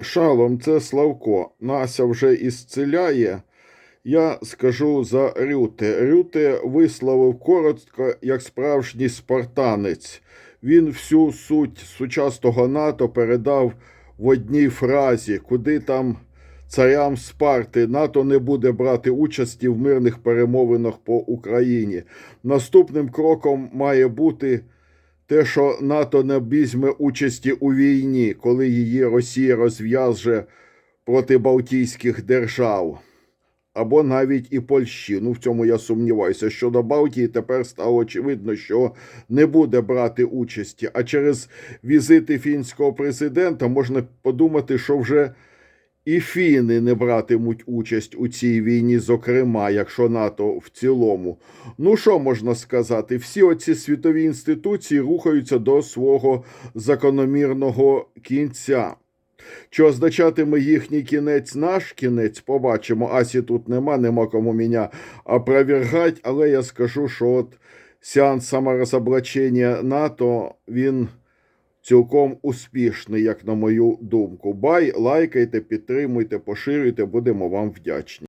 Шалом, це Славко. Нася вже ісцеляє. Я скажу за Рюте. Рюте висловив коротко, як справжній спартанець. Він всю суть сучасного НАТО передав в одній фразі, куди там царям Спарти НАТО не буде брати участі в мирних перемовинах по Україні. Наступним кроком має бути те, що НАТО не візьме участі у війні, коли її Росія розв'яже проти Балтійських держав. Або навіть і Польщі. Ну, в цьому я сумніваюся. Щодо Балтії тепер стало очевидно, що не буде брати участі. А через візити фінського президента можна подумати, що вже і фіни не братимуть участь у цій війні, зокрема, якщо НАТО в цілому. Ну що можна сказати? Всі оці світові інституції рухаються до свого закономірного кінця. Що означатиме їхній кінець, наш кінець, побачимо. Асі тут нема, нема кому мене опровергать, але я скажу, що от сеанс саморозоблачення НАТО, він цілком успішний, як на мою думку. Бай, лайкайте, підтримуйте, поширюйте, будемо вам вдячні.